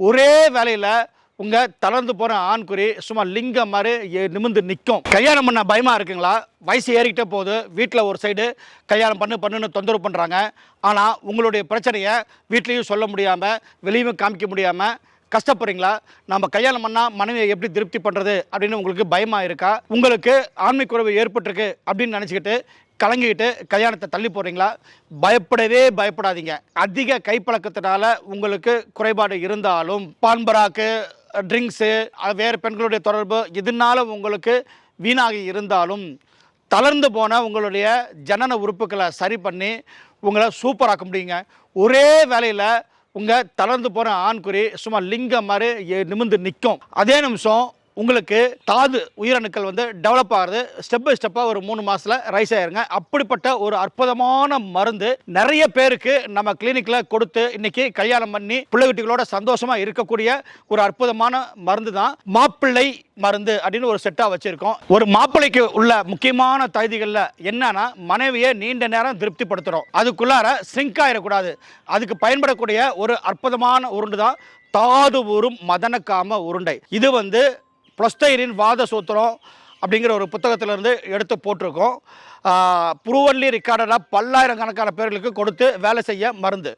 ஒரே வேலையில் உங்கள் தளர்ந்து போகிற ஆண்குறி சும்மா லிங்கம் மாதிரி நிமிந்து நிமிர்ந்து நிற்கும் கல்யாணம் பண்ண பயமாக இருக்குங்களா? வயசு ஏறிக்கிட்டே போகுது. வீட்டில் ஒரு சைடு கல்யாணம் பண்ணு பண்ணுன்னு தொந்தரவு பண்ணுறாங்க ஆனால் உங்களுடைய பிரச்சனையை வீட்லேயும் சொல்ல முடியாமல் வெளியும் காமிக்க முடியாமல் கஷ்டப்படுறீங்களா? நம்ம கல்யாணம் பண்ணால் மனைவியை எப்படி திருப்தி பண்ணுறது அப்படின்னு உங்களுக்கு பயமாக இருக்கா? உங்களுக்கு ஆண்மை குறைவு ஏற்பட்டிருக்கு அப்படின்னு நினச்சிக்கிட்டு கலங்கிக்கிட்டு கல்யாணத்தை தள்ளி போடுறீங்களா? பயப்படவே பயப்படாதீங்க. அதிக கைப்பழக்கத்தினால உங்களுக்கு குறைபாடு இருந்தாலும் பான்பராக்கு ட்ரிங்க்ஸு வேறு பெண்களுடைய தொடர்பு இதனால உங்களுக்கு வீணாகி இருந்தாலும் தளர்ந்து போன உங்களுடைய ஜனன உறுப்புகளை சரி பண்ணி உங்களை சூப்பராக்க முடியுங்க. ஒரே வேலையில் உங்கள் தளர்ந்து போகிற ஆண்குறி சும்மா லிங்கம் மாதிரி நிமிந்து நிமிர்ந்து நிற்கும் அதே நிமிஷம் உங்களுக்கு தாது உயிரணுக்கள் வந்து டெவலப் ஆகுது ஸ்டெப் பை ஸ்டெப்பாக ஒரு மூணு மாசத்துல ரைஸ் ஆயிருங்க. அப்படிப்பட்ட ஒரு அற்புதமான மருந்து நிறைய பேருக்கு நம்ம கிளினிக்கில் கொடுத்து இன்னைக்கு கல்யாணம் பண்ணி பிள்ளைகுட்டிகளோட சந்தோஷமா இருக்கக்கூடிய ஒரு அற்புதமான மருந்து தான் மாப்பிள்ளை மருந்து அப்படின்னு ஒரு செட்டாக வச்சிருக்கோம். ஒரு மாப்பிள்ளைக்கு உள்ள முக்கியமான தகுதிகளில் என்னன்னா மனைவியை நீண்ட நேரம் திருப்திப்படுத்துகிறோம் அதுக்குள்ளார சிங்க் ஆயிடக்கூடாது. அதுக்கு பயன்படக்கூடிய ஒரு அற்புதமான உருண்டு தான் தாது ஊரும் மதனக்காம உருண்டை. இது வந்து புளஸ்டைரின் வாத சூத்திரம் அப்படிங்கிற ஒரு புத்தகத்திலிருந்து எடுத்து போட்டிருக்கோம். ப்ரூவன்லி ரெக்கார்டடாக பல்லாயிரக்கணக்கான பேர்களுக்கு கொடுத்து வேலை செய்ய மருந்து.